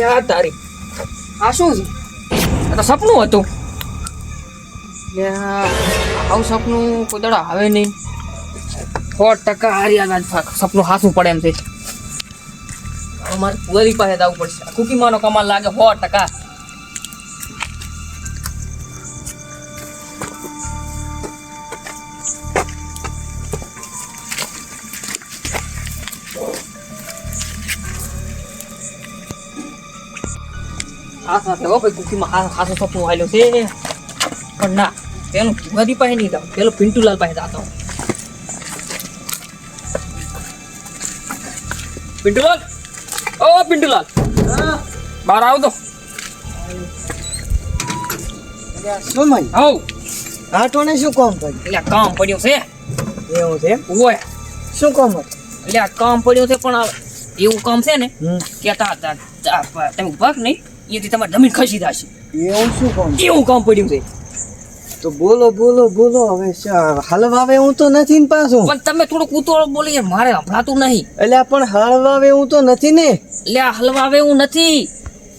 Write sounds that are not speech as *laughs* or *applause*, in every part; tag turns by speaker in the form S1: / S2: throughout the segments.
S1: લે આ તારી.
S2: આ શું છે?
S1: આ તો સપનું હતું. લે આવું સપનું કોઈ દડા આવે નહીં. સો ટકા હારી આજ સપનું હાસું પડે એમ છે. અમારે પુરી પાસે જવું પડશે. આ કુકીમાંનો કમાલ લાગે સો ટકા. હો ભાઈ કુકીમાં આ ખાસો સપનું આવેલો છે. પણ ના પેલું ભુગાદી પાસે નહીં જાઉં. પેલો પિન્ટુલાલ પાસે જાતો પિન્ટુલાલ? ઓ પિન્ટુલાલ. બહાર આવ તો.
S2: સમય આટોને શું કામ કર્યું?
S1: એટલે કામ પડ્યું છે.
S2: એવું છે?
S1: ઓય.
S2: શું કામ હતું?
S1: એટલે કામ પડ્યું છે પણ એવું કામ છે ને
S2: કેતા
S1: કે તા તા- તા- તમે ઊભા નહીં? એથી તમારે જમીન ખસી જશે.
S2: એવું શું કામ?
S1: એવું કામ પડ્યું છે.
S2: તો બોલો બોલો બોલો હવે હલવાવે હું તો નથી ને પાછું?
S1: પણ તમે થોડુંક ઉતોળ બોલી યાર મારે સંભળાતું નહીં.
S2: એટલે પણ હળવાવે હું તો નથી ને?
S1: એટલે હલવાવે એવું નથી.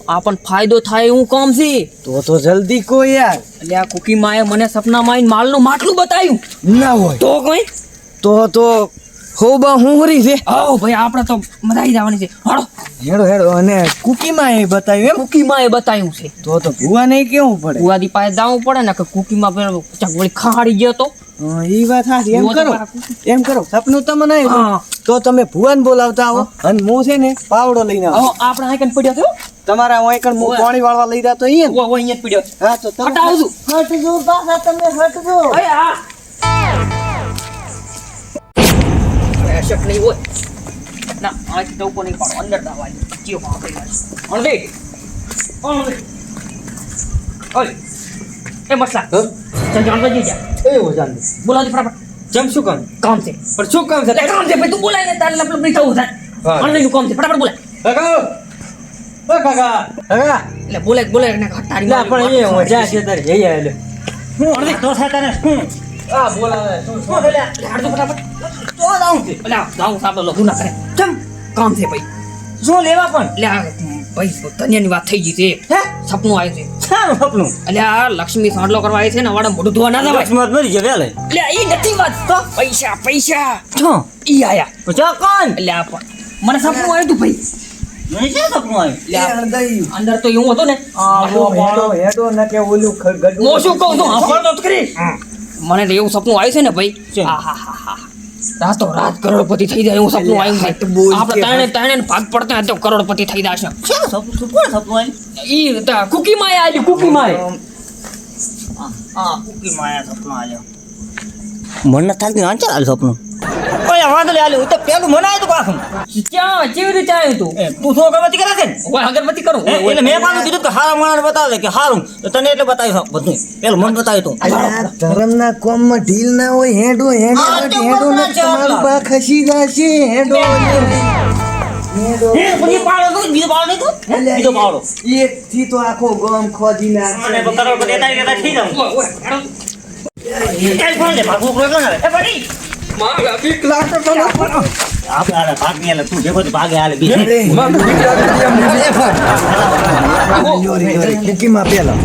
S1: આ પણ ફાયદો થાય એવું કામ છે.
S2: તો તો જલ્દી કો યાર.
S1: એટલે આ કુકી માએ મને સપનામાં આવીને માલનું માટલું બતાવ્યું.
S2: ના હોય.
S1: તો કઈ?
S2: તો તો હોબા હુંહરી છે.
S1: આવો ભાઈ આપણે તો મજા આવી જવાની છે. હાડો
S2: હેડો હેડો અને કુકીમાં એ બતાવ્યું એમ?
S1: કુકી માએ બતાવ્યું છે.
S2: તો તો ભુવાને કેવું પડે?
S1: ભુવાદી પાસે જવું પડે ને કે કુકીમાં પેલો ચાક વળી ખાડી ગયો તો.
S2: એ વાત સાચી. એમ
S1: ભુવા
S2: કરો. એમ કરો. સપનું તમને આવ્યું તો તમે ભુવાન બોલાવતા આવો. અને હું છે ને પાવડો લઈને આવો.
S1: આપણે આઈકન પડ્યો થયો?
S2: તમારા હું એકણ પાણી વાળવા લઈ જતો અહીંયા
S1: ઓ ઓ અહીંયા પડ્યો
S2: હા તો તમે
S1: હટાવજો.
S2: હટજો બાસા તમે હટજો.
S1: અરે આ અશક નહીં હોય. ના આ તો ઉપર નહીં પાડો અંદર દાવા જીઓ પાડો અણદે અણદે ઓય એ મસલા. ચલ જાણ બજી જા
S2: એ હો જાન
S1: બોલાવ દે ફટાફટ.
S2: જમ શું કામ?
S1: કામ છે.
S2: પણ શું કામ છે?
S1: કામ છે ભાઈ તું બોલાય ને તારે લપલપ લપ નહીં થવું થાય. અણવે કામ છે. ફટાફટ બોલાય.
S2: કાકા! ઓ કાકા! કાકા!
S1: એટલે બોલે બોલે ને તારી
S2: ના પણ એ મજા છે તારે જઈ આવેલો.
S1: હું અણવે
S2: તો થાય તને શું? આ બોલાવે શું શું
S1: ફટાફટ.
S2: તો જાઉં છે
S1: એટલે જાઉં સાબલો લઘુ ના કરે ચમ કામ છે ભાઈ.
S2: જો લેવા પણ.
S1: એટલે ભાઈ વાત થઈ ગઈ છે.
S2: હે?
S1: સપનું આવ્યું છે.
S2: સપનું?
S1: એટલે આ લક્ષ્મી સાંડલો કરવા આવી છે ને વાળા મોઢું ધોવા ના જવાય.
S2: લક્ષ્મણ મરી વેલે
S1: એટલે એ નથી વાત. તો? પૈસા પૈસા.
S2: છો
S1: ઈ આયા.
S2: પછી કોણ?
S1: એટલે આ પણ મને સપનું આવ્યું હતું ભાઈ. અંદર તો એવું હતું ને.
S2: હેડો હેડો કે ઓલું ગડું
S1: હું શું કહું છું? તો મને તો એવું સપનું આવ્યું છે ને ભાઈ.
S2: છે.
S1: હા હા હા. રાતો રાત કરોડપતિ થઈ જાય એવું સપનું આવ્યું છે. આપણે તાણે તાણે ને ભાગ પડતા તો કરોડપતિ થઈ જશે
S2: શું સપનું કોણ સપનું
S1: ઈ તા કુકી માં આલી કુકી માય
S2: હા કુકી માયા સપનું આવ્યો મને થાકી આંચર આલ સપનું? ઓય વાંધો લે આલ્યું તો પેલું મને આવ્યું પાછું
S1: ક્યાં કેવી રીતે આવ્યું તું
S2: તું શું અગરબત્તી કરે છે ને
S1: ઓય અગરબત્તી કરું
S2: એટલે મેં પાછું કીધું કે હારા માણસ બતાવે કે હારું તો તને એટલે બતાવ્યું બધું પેલું મને બતાવ્યું તું
S3: ધર્મના કોમમાં ઢીલ ના હોય હેડો હેડો હેડો ને તમારું પા ખસી જશે હેડો
S2: હે,
S3: એક થી તો આખો ગમ ખોદી
S2: મને ને.
S1: મારા બીક લાગે
S2: આપણે નહીં હાલે, તું ભાગે હાલે બીજે.
S3: કુકીમાં પેલા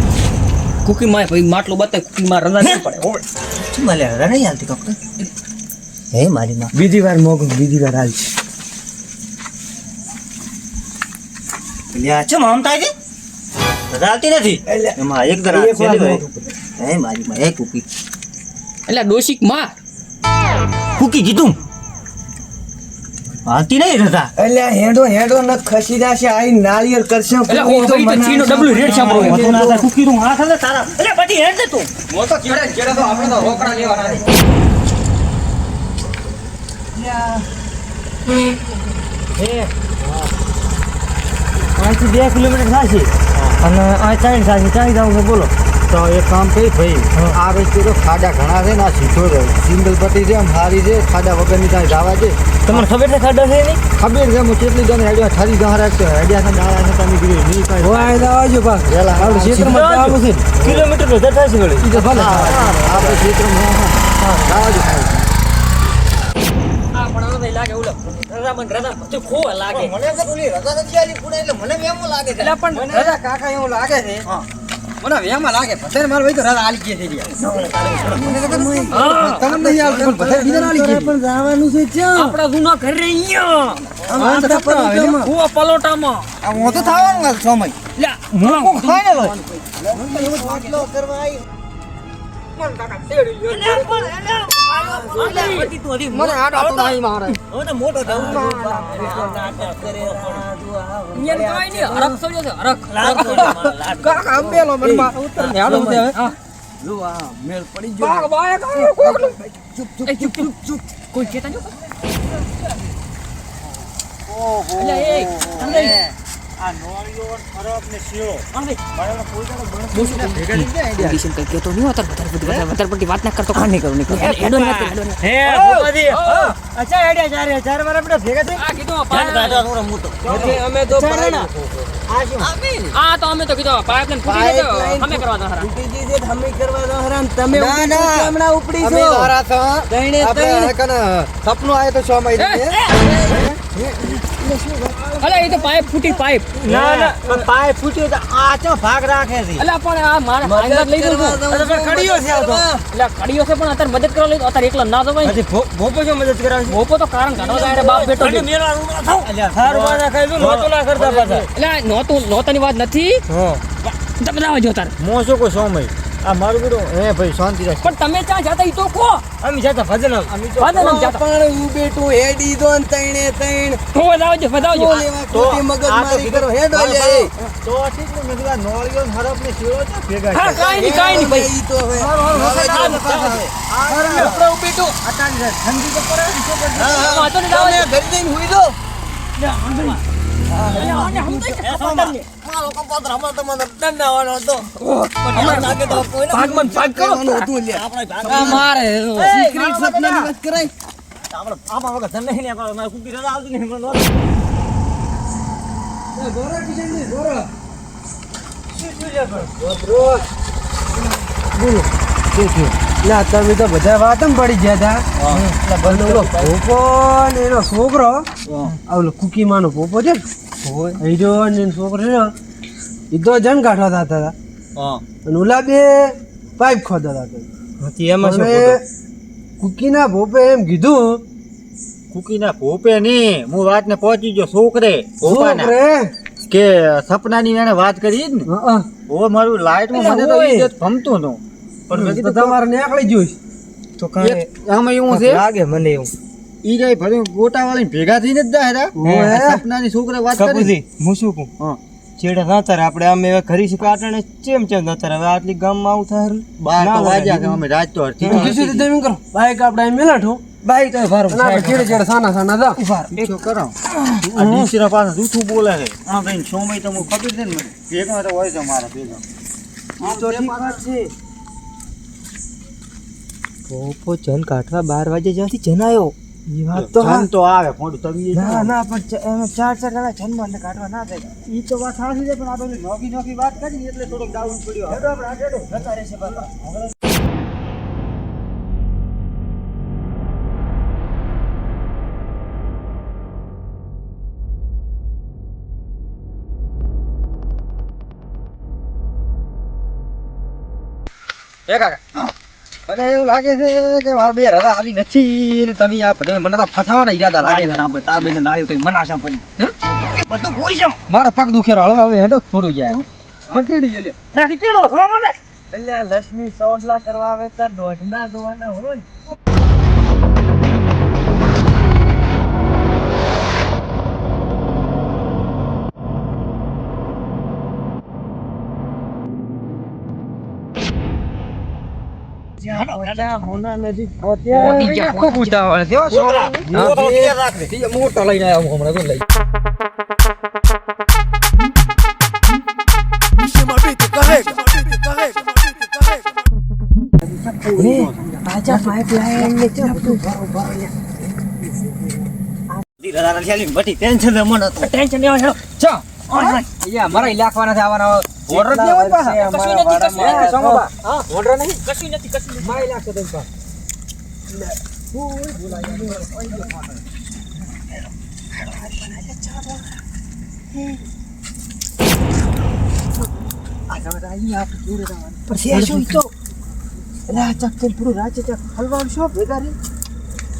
S1: કુકી ભાઈ માટલું બતાય કુકી માં નહીં પડે ઓય.
S2: શું મળે? રડે હાલતી કોક હે મારી માં
S3: બીજી વાર મોગો બીજી વાર હાલ
S2: એટલે આ ચમ આમ થાય છે નથી એમાં એક દર
S3: એક વાર.
S2: હે મારી માં હે કુકી
S1: એટલે ડોશિકમાં
S2: કુકી કીધું હાલતી નહીં રજા
S3: એટલે હેડો હેડો ન ખસી જશે આઈ નાળિયેર કરશે.
S1: એટલે હું
S3: તો
S1: ચીનો ડબલ રેડ સાંભળો હું
S2: તો ના કુકી તું હાથ હલે તારા એટલે પછી હેડ દે તું.
S1: મો તો ચેડે ચેડે તો આપણે તો રોકડા લેવાના છે.
S2: અહીંથી બે કિલોમીટર થશે અને અહીં ત્રણ થશે ક્યાં જવું છે બોલો.
S3: તો એક કામ કઈ ભાઈ આ રસ્તે તો ખાડા ઘણા છે ને આ સીધો સિંગલ પટ્ટી છે આમ સારી છે ખાડા વગરની ત્યાં જવા છે.
S2: તમને ખબર છે ખાડા છે નહીં
S3: ખબર છે હું કેટલી જણ હેડ્યા ઠારી જવા રાખતો હેડ્યા છે દાડા ને તમે કીધું નહીં કાંઈ હોય આવજો પાસ વેલા આપણે ક્ષેત્રમાં જવાનું છે.
S2: કિલોમીટર વધારે વળી.
S3: ઈ તો ભલે. આપણે ક્ષેત્રમાં આવજો
S1: લાગે ઓલો
S2: રજા મને રજા પછી ખોવા લાગે. મને તો ઓલી રજા નથી આલી પૂરે એટલે મને એમ લાગે છે?
S1: એટલે પણ
S3: મને કાકા એવું લાગે છે
S2: હા.
S3: મને વેમાં લાગે ભસાઈ મારે તો રાત આલી. તમને નહીં છે.
S1: આપણા જૂના ઘરે અહીંયા.
S3: એમાં.
S1: કુવા પલોટામાં.
S3: આ હું તો થવાનું
S1: લે
S3: મને તો નહીં મારે.
S2: મોટો
S1: અહીંયા કાંઈ નહીં હરખ સળ્યો છે હરખ.
S3: કાકા અંબેલો મને માં ઉતર ને આડો બધે હવે.
S1: હા. બાગ બાય કાંઈ કોક ચૂપ ચૂપ ચૂપ ચૂપ ચૂપ. કોઈ ચેતા જો? એટલે એ અંદર
S2: આ નોળિયો ખરાબ ને શિયો.
S1: અંદર
S3: ભેગા થઈ ગયા idea.
S1: કન્ડિશન કઈ કહેતો નહીં વધારે વધારે વધારે વધારે પડતી વાત ના કરતો. કાં નહીં કરું નહીં હેડો નહીં હેડો નહીં
S2: હે ભૂપાજી અચ્છા આઈડિયા ચાર હે ચાર આપણે ભેગા થઈ
S1: આ કીધું
S2: ચાલ
S1: પાઇપ
S2: દાદા થોડો
S3: અમે તો આ શું?
S1: આ તો અમે તો કીધું પાઇપ લાઈન ફૂટી જતો
S3: Pipeline
S1: અમે કરવા દો હરા
S3: તમે હમણાં ઉપડી છો સપનું આવે તો છ મહિને
S1: અલે એ તો પાઇપ ફૂટી પાઇપ.
S2: ના ના પણ પાઇપ ફૂટ્યો તો આચો ભાગ રાખે છે?
S1: અલે પણ આ મારે ફાઇનલ લઈ
S2: અરે પણ કડીયો છે આવતો
S1: એટલે કડીઓ છે પણ અત્યારે મદદ કરવા લઈ તો અત્યારે એકલા ના જવાય
S2: હજી ભોપો જો મદદ કરાવે
S1: ભોપો તો કારણ ઘણો જાય બાપ બેટો છે.
S2: અલ્યા સારું માના ખાઈ જો નોતો ના કરતા પાછા.
S1: એટલે નોતો નોતાની વાત નથી.
S2: હા.
S1: તમે ના જો તાર.
S2: મો શું કો સોમય આ મારું બધું હે ભાઈ શાંતિ રાખ.
S1: પણ તમે ક્યાં જતા ઈ તો કો
S2: અમે જતા ભજનમ અમે તો
S1: વાંધો જતા.
S3: પણ હું બેટું હેડી દો ને તૈણે તૈણ.
S1: તો વધાવજો વધાવજો.
S2: તો
S3: મગજ મારી કરો હે લે એ.
S2: તો ઠીક ને મેં કીધું નોળિયો ને હરફ ને શીરો છે ભેગા
S1: હા કાઈ ની કાઈ ની ભાઈ.
S3: ઈ તો હવે
S1: આપણો બેટો
S2: ઠંડી તો પડે ને શું કરશે?
S1: વાંધો નહીં
S3: તમે
S1: ને
S3: ઘરે જઈને હુઈ દો
S1: અલે હા હા. હા હા નહીં.
S2: મારો કપાત્ર હમણાં તો મને દંડ હતો
S1: અમારે
S2: લાગે તો કોઈને
S1: ભાગમાં ભાગ કરો.
S2: આપણે ભાગ
S3: મારે.
S2: secret
S3: સપનાની વાત કરાય.
S2: આપણે આપણા વગર ધંધા નહીં ને મારે કુકી રજા આવતી નહીં મને નહોતું.
S3: ના તમે તો બધા વાતમ પડી ગયા હતા ઓલો ભોપો ને એનો છોકરો. આ ઓલો કુકીમાનો ભોપો છે ને? ને છોકરો છે ને એ તો જન કાઢવા થતા હતા.
S2: હા.
S3: અને ઓલા બે પાઇપ ખોદતા હતા.
S2: એમાં શું
S3: હવે કુકીના ભોપે એમ કીધું
S2: કુકીના ભોપે નહીં હું વાતને પહોંચી ગયો છોકરે
S3: છોકરે?
S2: કે સપનાની એને વાત કરી જ ને
S3: હં,
S2: ઓ મારું લાઈટમાં મને તો ઇજ્જત ભમતું હતું પણ મેં કીધું
S3: તમારે નીકળી જોઈશ.
S2: તો એક આમાં એવું છે?
S3: લાગે મને એવું.
S2: ઈ જાય ભલે ગોટા વાળી ભેગા થઈને જ જાય. સપનાની છોકરે વાત કરી.
S4: હું શું કહું?
S2: હા.
S4: છેડે નતર આપણે અમે હવે ઘરી છે કાટણે ચેમ ચેમ નતર હવે આટલી ગામમાં આવું થાય ને.
S2: બાર તો
S4: વાજ્યા
S2: વાગ્યા કે અમે રાત તો હરતી
S3: કીધું તો તમે કરો. બાઈક આપણે મેલાઠું બાઈક તો ભારો આપણે ચેડે ચેડે સાના સાના દા ઊભા
S2: એક કરો આ ડીસીના પાસે જૂઠું બોલે છે. આ ભાઈ સોમય તો હું ખબર છે ને મને. ભેગા તો હોય છે મારા ભેગા.
S4: તો ઠીક વાત છે. પોપો જન કાઢવા બાર વાગે જ્યાંથી જન આવ્યો. તો
S2: તો આવે મોટું તમે
S4: ના ના પણ ચ- ચાર ચાર જણા જન્મ કાઢવા ના થાય
S2: એ તો વાત સાચી છે પણ આ નોકી નોકી વાત કરી એટલે થોડોક ડાઉન પડ્યો હેડો આપણે આ જતા રહેશે પાછા
S3: એ કાકા. મને એવું લાગે છે કે મારા બે રજા આવી નથી ને તમે આ બધા મને તો ફસાવાના ઈરાદા લાગે છે
S2: ના બતા ના નાયો કઈ મનાશા પડી બધું ભૂલી જાવ
S3: મારા પગ દુખે હવે હવે હેડો થોડું જાય. મકેડી ગયો
S2: ત્યાંથી નીકળો છો મને
S4: એટલે લક્ષ્મી સોટલા કરવા આવે તો દોઢના ધોવાના હોય.
S3: મોટો લઈને આવ્યો
S2: ટેન્શન મને
S1: ટેન્શન
S3: ચા અહીંયા મારા ઇલાકવાના છે આવવાના ઓર્ડર નહીં હોય પાછા?
S1: કશું નથી કશું
S3: એ, સોમાબા, હા, ઓર્ડર નહીં?
S1: કશું નથી કશું નથી.
S3: માય ઇલાકા તેમ રે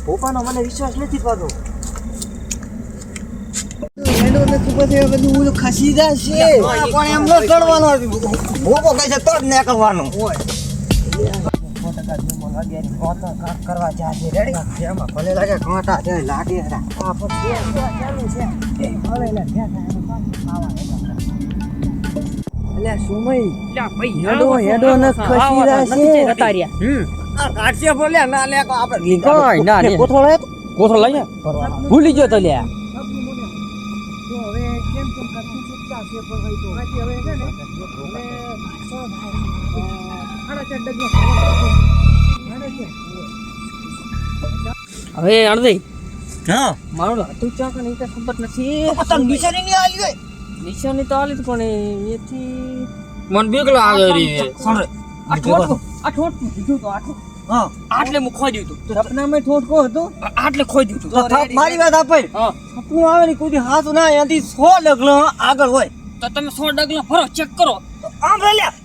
S3: પોપાનો મને વિશ્વાસ નથી પાડો પછી બધું ખસી જશે.
S2: પણ એમ ન ચડવાનો ભોગો કહે છે તો જ નીકળવાનું
S3: કરવા જાશે રેડી એમાં ભલે લાગે ઘોટા છે લાગે આ પછી ચાલુ છે એ ભલે લે સુમય હેડો હેડો ન ખસી જશે.
S1: હમ.
S2: આ કાઢશે બોલ્યા ના લે આપણે
S1: કોઈ ના ને
S3: કોથળો
S1: કોથળો લઈને ભૂલી ગયો તો લ્યા.
S3: હવે
S1: અણદઈ
S2: હા
S1: મારું હતું ચા કે નહીં ખબર નથી.
S2: પતંગ નિશાની ની આલી હોય.
S1: નિશાની તો આલી પણ એથી મન બીક આવે રી
S2: સાંભળે.
S1: આ ઠોઠ આ ઠોઠ દીધું તો આઠ.
S2: હા.
S1: આટલે હું ખોઈ દીધું
S3: સપનામાં ઠોઠકો હતો.
S1: આટલે ખોજ્યું
S2: તું. મારી વાત આપે. સપનું આવે ને કોઈ દી હાથ ના એનાથી સો ડગલો આગળ હોય.
S1: તો તમે સો ડગલા ફરો ચેક કરો.
S2: આમ રે લ્યા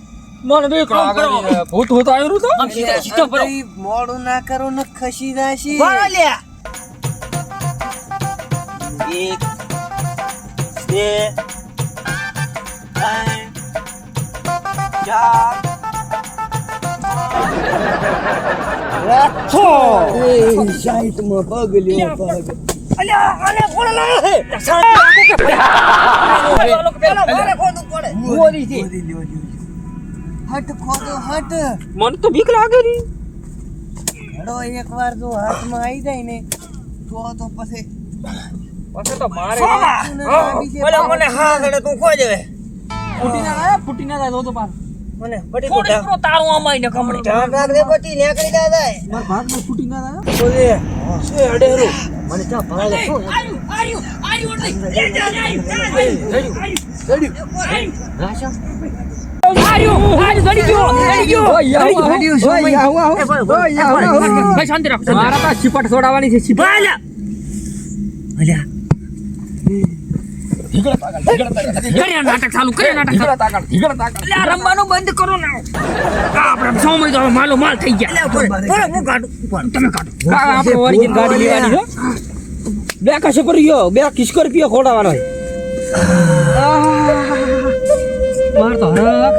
S1: મને બીક લાગે રી ભૂત ભૂત આવ્યું તો આમ સીધા સીધા ફરો
S3: ભાઈ, મોડું ના કરો ને ખસી જશે.
S2: ભરો લ્યા એક બે ત્રણ ચાર. આઠો
S3: સાઈટમાં પગ લ્યો પગ.
S2: અલ્યા આને કોણ લાવે *laughs* પેલા મારે ખોદવું પડે.
S1: બોલી છે
S3: ગોદી લ્યો લ્યો. હટ ખોદો હટ.
S1: મને તો બીક લાગે રી
S3: ઘડો એકવાર જો હાથમાં આવી જાય ને તો તો પછી
S1: પછી તો મારે
S2: ઓલા મને હા ગડે તું ખોઈ દે
S1: ફૂટી ના લાયા ફૂટી ના જાય તો પાર
S2: મને તું
S1: તારું આમાં ને કમડે
S2: પછી ના જાય જાય
S3: મારા ફૂટી ના થાય
S2: ઓલે શે અડેરું? મને ચા શું
S1: નહીં લે જા આયુ આયુ આયુ
S3: શું
S1: રાખો મારા પાસે છીપટ છોડાવવાની છે છીપટ
S2: અલ્યા
S1: નાટક ચાલુ રમવાનું બંધ કરો ને આપણે સમય તો હવે માલો માલ થઈ ગયા.
S2: હું કાઢું?
S1: તમે કાઢો. આપણે ઓરિજિન ગાડી લેવાની છે બે કશે પર ગયો બે સ્કોર્પિયો ખોડાવાનો માર તો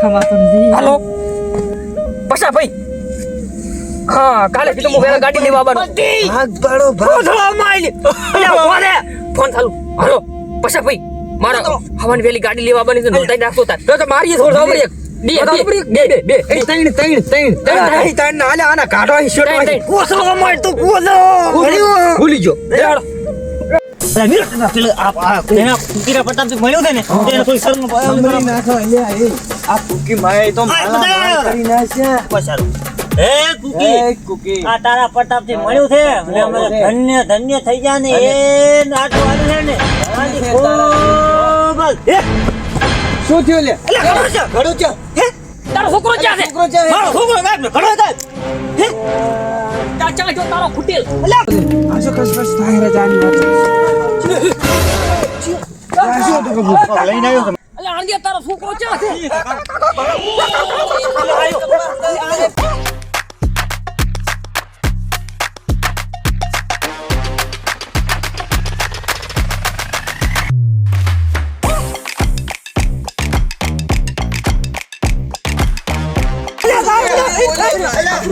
S1: ખમાતો નથી. હાલો. પછા ભાઈ. હા કાલે કીધું હું વેલા ગાડી લેવા આવવાનો.
S3: ભાગ પાડો, ભાગ.
S1: હે. ફોન ચાલુ. હાલો. પછા ભાઈ. મારા હવાની વેલી ગાડી લેવા બની તો નોંધાઈ નાખતો તાર. તો મારી થોડો ખબર એક. બે બે બે બે ત્રણ ત્રણ ત્રણ ત્રણ ત્રણ. ના આલે આના કાઢો હિસ્સો
S2: કોસળો માર તું કોસો
S1: ભૂલી જો દેડ
S3: સંભળી
S2: તારા પ્રતાપથી મળ્યું છે. ધન્ય ધન્ય થઈ ગયા ને. એ નાટો આવ્યું છે ને. ખૂબ હે?
S3: શું થયું લે?
S2: એટલે ઘડો છે
S3: ઘડું છે
S2: હે?
S1: તારો છોકરો ક્યાં છે?
S3: છોકરો છે?
S2: મારો છોકરો ગાયબ ને ઘડો થાય હે?
S1: તા ચા જો તારો ફૂટેલ
S3: આ કસ કસ થાય રે જાની વાત. આ શું તો કબૂલ?
S2: લઈને આવ્યો
S1: એટલે આંડિયા તારો છોકરો ક્યાં છે?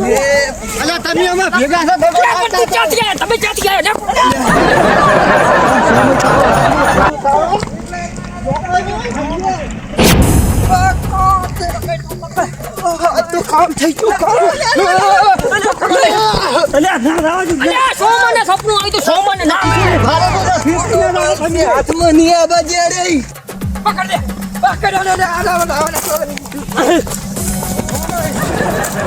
S3: અલ્યા કામ થઈ ગયું કામ
S2: અલ્યા ના રાવા જો
S1: અલે આ સપનું આવ્યું તો સોમાને
S3: મને નાખી હાથમાં નહીં આ બાજે
S1: પકડ દે પકડ દે.
S3: અરે અને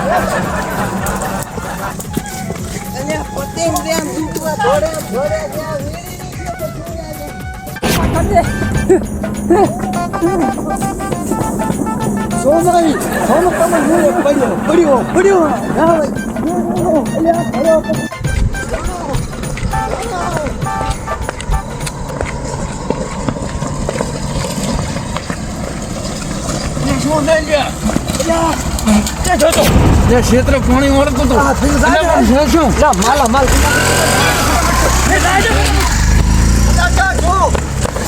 S3: પતંગ ત્યાં નીકળવા દોડે દોડે ત્યાં સોનારી સોનો તમે મૂળે પડ્યો પડ્યો પડ્યો ના ભાઈ પડ્યો શું થઈ ગયા અલ્યા પડ્યો
S5: જે ક્ષેત્ર પાણી વળતું હતું એટલે પણ છે શું
S3: માલા માલ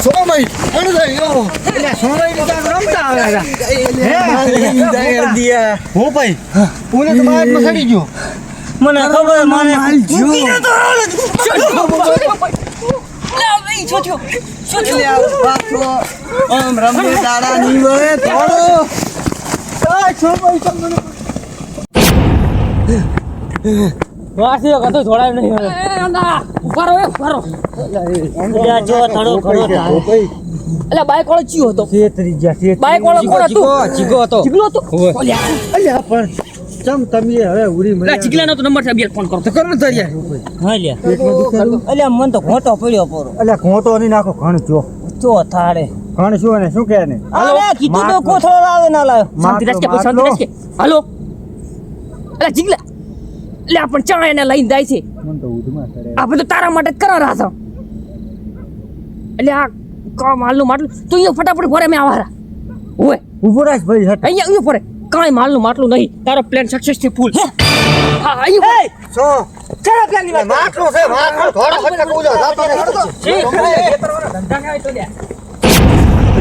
S5: સોમય કોણ થયું
S4: હું ભાઈ પુણે તો બાદમાં સડી ગયો
S2: મને ખબર મને
S4: આમ રમે દાડા ની વળે થોડો
S2: મન તો ઘોટો પડ્યો પોરો
S4: અલ્યા ઘોંટો નહીં નાખો ઘણ જો
S2: ચો થાળે
S4: ઘણ શું ને શું કહે ને
S2: અરે કીધું તો. કોથળો લાવે ના લાવે
S1: શાંતિ રાખ કે શાંતિ રાખ કે. હાલો. અલા જીગલા. લે પણ ચા એને લઈને જાય છે.
S4: મન તો ઉધમાં ચડે.
S1: આ તો તારા માટે જ કરા રહ્યા એટલે આ કા માલનું માટલું. તું અહીંયા ફટાફટ ભરે મેં આવારા. ઓય.
S4: ઊભો રાખ ભાઈ હટ.
S1: અહીંયા અહીંયા ભરે. કાંઈ માલનું માટલું નહીં. તારો પ્લાન સક્સેસથી ફૂલ હા અહીંયા ભરે.
S4: શું? ચલો પ્લાનની માટલું છે માટલું. થોડો જાતો ને હટતો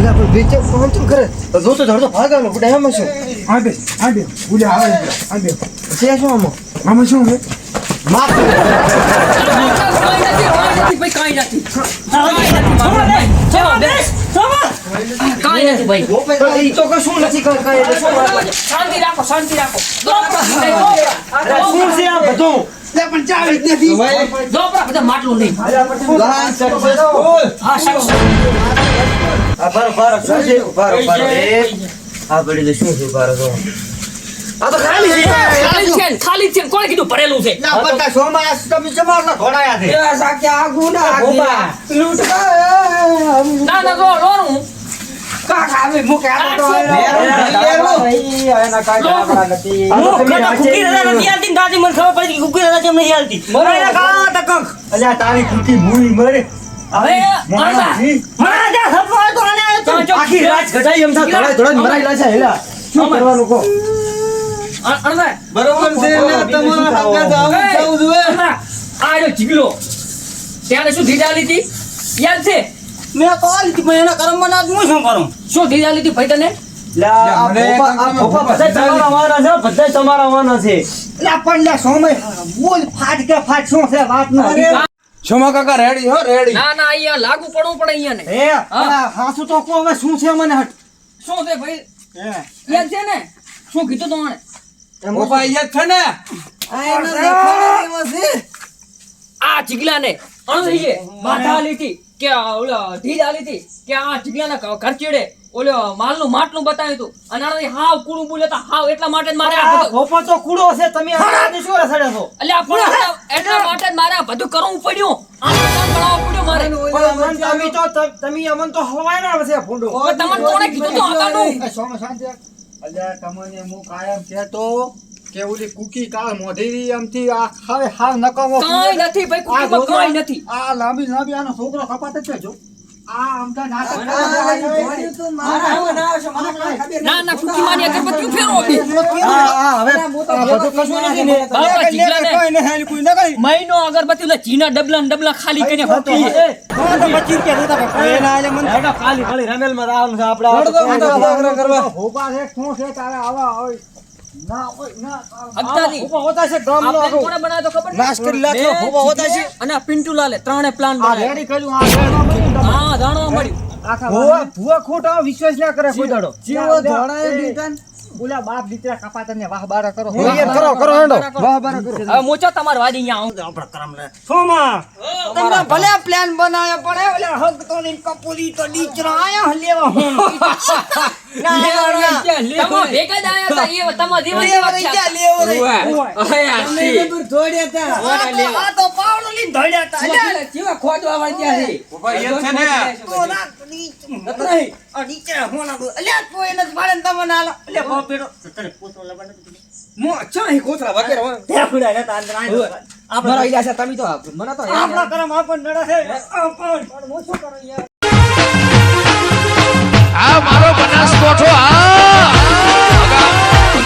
S4: એટલે બીચે ફોન તું કરે? તો જો તો ધડતો ભાગાનો બુડા એમ શું?
S5: આડે આડે બોલે આવે આડે
S4: છે શું આમાં?
S5: આમાં શું
S1: કાંઈ નથી ભાઈ કાંઈ નથી કાંઈ નથી ભાઈ
S4: તો કઈ શું નથી?
S1: શાંતિ રાખો શાંતિ રાખો
S4: શું છે આ બધું?
S5: પણ ચાવી જ નથી
S1: દોપરા બધા માટલું નહીં હા
S4: આ બારો બારો શું છે? બારો બારો એ આ બડી તો શું છે બારો તો આ તો ખાલી છે.
S1: ખાલી છે. ખાલી છે કોણ કીધું ભરેલું છે?
S4: ના પટ્ટા સોમા તમે જમાડના ઘોડાયા છે.
S1: એ સાકે જો લોરું
S4: આ તો તમે
S2: ના નથી. હાલતી ને ખબર પડી કે કુકી મને ખાવા તા કંક.
S4: અલ્યા તારી કુકી મૂવી મરે.
S1: હવે
S2: તો
S4: આખી રાત ઘટાઈ એમ થા મરાયેલા છે હેલા શું કરવાનું કો બરોબર છે તમારા હગા તો આવું જ થવું જોઈએ.
S1: અણબા, આ રહ્યો જીગલો. શું ધીજા લીધી યાદ છે?
S2: મેં તો લીધી પણ એના કર્મમાં ના હું શું કરું?
S1: શું ધીજા લીધી ભાઈ તને?
S4: લા, આ આ ભોપા બધા તમારા વાના છે બધા તમારા વાના છે. લા પણ લા સોમય બોલ ફાટ કે ફાટ શું છે વાત નો
S5: ક્ષમા કાકા રેડી હો રેડી.
S1: ના ના અહીંયા લાગુ પડવું પડે અહીંયા ને
S4: એ હાસુ તો કો હવે શું છે મને હટ.
S1: શું છે ભાઈ?
S4: એ
S1: યાદ છે ને? શું કીધું તો
S5: મને અહીંયા જ છે ને?
S1: આ ચીગલાને અણદઈએ માથા લીટી કે આ ઓલા ઢીલ આલી હતી કે આ ચીગલાને ક- કરચીડે માલનું માટલું બતાવ્યું હતું અને આનાથી હાવ કુડું બોલે તો હાવ એટલા માટે જ મારે આ
S4: ભોપો તો કુડો છે. તમે આને શું રસડે છો?
S1: એટલે આ કુડો એટલા- માટે જ મારે આ બધું કરવું પડ્યું. આનું કામ કરાવવું પડ્યું મારે.
S4: પણ તમે તો તમે અમન તો હલવાય ના છે ફૂંડો
S1: તમને કોણે કીધું તો આગળનું?
S4: સોમ શાંતિ અલ્યા તમને હું કાયમ કહેતો કે ઓલી કુકી કાળ મોઢેરી આમથી. આ ખાવે હાવ નકામો
S1: કાંઈ નથી ભાઈ કુકી
S4: જોજો,
S1: નથી.
S4: આ લાંબી લાંબી આનો છોકરો કપાત છે જો.
S1: ના ફેરવો બી. બાપા
S4: ન
S1: મહિનો અગરબત્તી ઓલા ચીના ડબલા ને ડબલા ખાલી કરીને હોતી છે,
S4: છે? નાખ્યો,
S1: અને પિન્ટુ લાલે ત્રણે પ્લાન
S4: રેડી કર્યું, આ રેડો કર્યું તમે.
S1: હા જાણવા મળ્યું.
S4: ભૂવા ભૂવા ખોટા વિશ્વાસ ના કરે કોઈ દાડો.
S3: ચીવો ધોળાએ દીધા
S4: ઓલા બાપ દીકરા કપાતા ને વાહ બારા કરો.
S3: કરો કરો હેડો. વાહ બારા કરો.
S1: હવે મોચો તમારે વાદી અહીંયા આવું.
S2: સોમા તમે ભલે પ્લાન બનાવ્યો પણ ઓલા હગ તો ની કપૂરી તો ડીચરો આયા લેવા હું. *laughs*
S3: આપણા છે. તમે તો મને તો
S2: આપણા કરમ આપણને નડે છે. આ મારો બનાસકોઠો આ